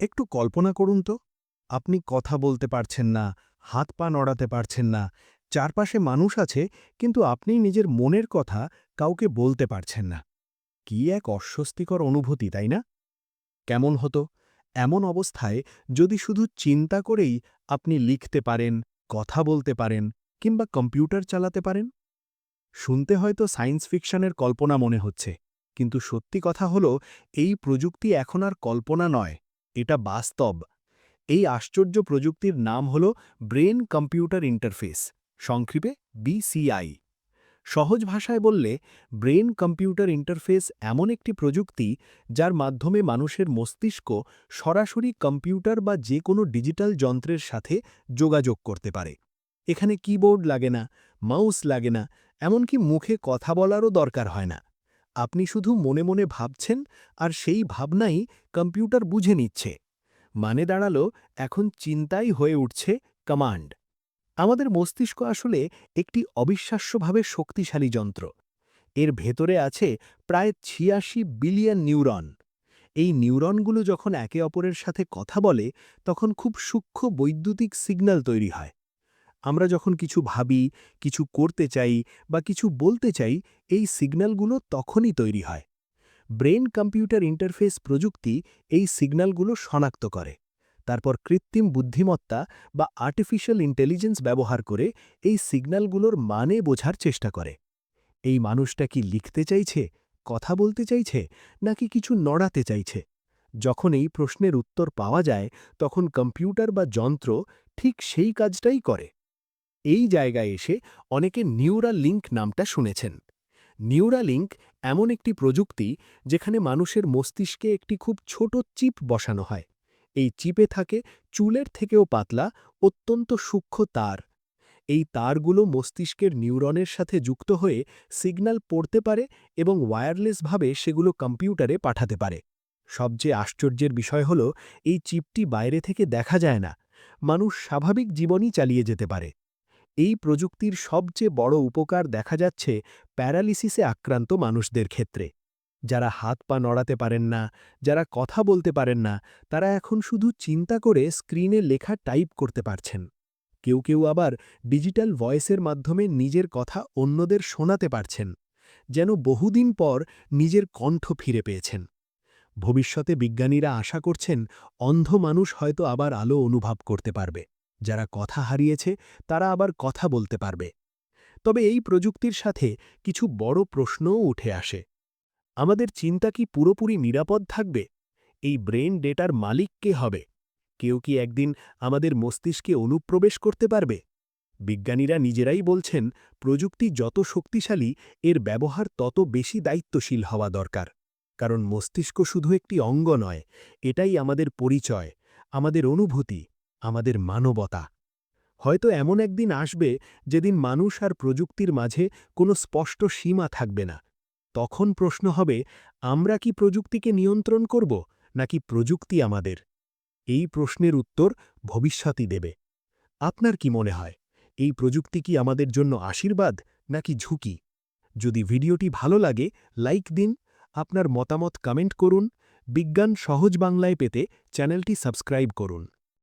একটু কল্পনা করুন তো। আপনি কথা বলতে পারছেন না, হাত পা নড়াতে পারছেন না, চারপাশে মানুষ আছে, কিন্তু আপনি নিজের মনের কথা কাউকে বলতে পারছেন না। কি এক অস্বস্তিকর অনুভূতি, তাই না? কেমন হতো? এমন অবস্থায় যদি শুধু চিন্তা করেই আপনি লিখতে পারেন, কথা বলতে পারেন, কিংবা কম্পিউটার চালাতে পারেন? শুনতে হয়তো সায়েন্স ফিকশনের কল্পনা মনে হচ্ছে, কিন্তু সত্যি কথা হল, এই প্রযুক্তি এখন আর কল্পনা নয়। এটা বাস্তব। এই আশ্চর্য প্রযুক্তির নাম হল ব্রেন কম্পিউটার ইন্টারফেস, সংক্ষেপে বিসিআই সহজ ভাষায় বললে, ব্রেন কম্পিউটার ইন্টারফেস এমন একটি প্রযুক্তি যার মাধ্যমে মানুষের মস্তিষ্ক সরাসরি কম্পিউটার বা যে কোনো ডিজিটাল যন্ত্রের সাথে যোগাযোগ করতে পারে। এখানে কিবোর্ড লাগে না, মাউস লাগে না, এমনকি মুখে কথা বলারও দরকার হয় না। আপনি শুধু মনে মনে ভাবছেন আর সেই ভাবনাই কম্পিউটার বুঝে নিচ্ছে। মানে দাঁড়াল, এখন চিন্তাই হয়ে উঠছে কমান্ড। আমাদের মস্তিষ্ক আসলে একটি অবিশ্বাস্যভাবে শক্তিশালী যন্ত্র। এর ভেতরে আছে প্রায় ছিয়াশি বিলিয়ন নিউরন। এই নিউরনগুলো যখন একে অপরের সাথে কথা বলে, তখন খুব সূক্ষ্ম বৈদ্যুতিক সিগন্যাল তৈরি হয়। আমরা যখন কিছু ভাবি, কিছু করতে চাই বা কিছু বলতে চাই, এই সিগন্যালগুলো তখনই তৈরি হয়। ব্রেন কম্পিউটার ইন্টারফেস প্রযুক্তি এই সিগন্যালগুলো শনাক্ত করে। তারপর কৃত্রিম বুদ্ধিমত্তা বা আর্টিফিশিয়াল ইন্টেলিজেন্স ব্যবহার করে এই সিগন্যালগুলোর মানে বোঝার চেষ্টা করে। এই মানুষটা কি লিখতে চাইছে, কথা বলতে চাইছে, নাকি কিছু নড়াতে চাইছে? যখন এই প্রশ্নের উত্তর পাওয়া যায়, তখন কম্পিউটার বা যন্ত্র ঠিক সেই কাজটাই করে। এই জায়গায় এসে অনেকে নিউরা লিঙ্ক নামটা শুনেছেন। নিউরা লিঙ্ক এমন একটি প্রযুক্তি যেখানে মানুষের মস্তিষ্কে একটি খুব ছোট চিপ বসানো হয়। এই চিপে থাকে চুলের থেকেও পাতলা, অত্যন্ত সূক্ষ্ম তার। এই তারগুলো মস্তিষ্কের নিউরনের সাথে যুক্ত হয়ে সিগন্যাল পড়তে পারে এবং ওয়্যারলেসভাবে সেগুলো কম্পিউটারে পাঠাতে পারে। সবচেয়ে আশ্চর্যের বিষয় হল, এই চিপটি বাইরে থেকে দেখা যায় না। মানুষ স্বাভাবিক জীবনই চালিয়ে যেতে পারে। এই প্রযুক্তির সবচেয়ে বড় উপকার দেখা যাচ্ছে প্যারালিসিসে আক্রান্ত মানুষদের ক্ষেত্রে। যারা হাত পা নড়াতে পারেন না, যারা কথা বলতে পারেন না, তারা এখন শুধু চিন্তা করে স্ক্রিনে লেখা টাইপ করতে পারছেন। কেউ কেউ আবার ডিজিটাল ভয়েসের মাধ্যমে নিজের কথা অন্যদের শোনাতে পারছেন, যেন বহুদিন পর নিজের কণ্ঠ ফিরে পেয়েছেন। ভবিষ্যতে বিজ্ঞানীরা আশা করছেন অন্ধ মানুষ হয়তো আবার আলো অনুভব করতে পারবে। যারা কথা হারিয়েছে, তারা আবার কথা বলতে পারবে। তবে এই প্রযুক্তির সাথে কিছু বড় প্রশ্নও উঠে আসে। আমাদের চিন্তা কি পুরোপুরি নিরাপদ থাকবে? এই ব্রেন ডেটার মালিক কে হবে? কেউ কি একদিন আমাদের মস্তিষ্কে অনুপ্রবেশ করতে পারবে? বিজ্ঞানীরা নিজেরাই বলছেন, প্রযুক্তি যত শক্তিশালী, এর ব্যবহার তত বেশি দায়িত্বশীল হওয়া দরকার। কারণ মস্তিষ্ক শুধু একটি অঙ্গ নয়, এটাই আমাদের পরিচয়, আমাদের অনুভূতি। আমাদের মানবতা। হয়তো এমন একদিন আসবে যেদিন মানুষ আর প্রযুক্তির মাঝে কোনো স্পষ্ট সীমা থাকবে না। তখন প্রশ্ন হবে, আমরা কি প্রযুক্তিকে নিয়ন্ত্রণ করব, নাকি প্রযুক্তি আমাদের? এই প্রশ্নের উত্তর ভবিষ্যতই দেবে। আপনার কি মনে হয়, এই প্রযুক্তি কি আমাদের জন্য আশীর্বাদ, নাকি ঝুঁকি? যদি ভিডিওটি ভালো লাগে, লাইক দিন, আপনার মতামত কমেন্ট করুন, বিজ্ঞান সহজ বাংলায় পেতে চ্যানেলটি সাবস্ক্রাইব করুন।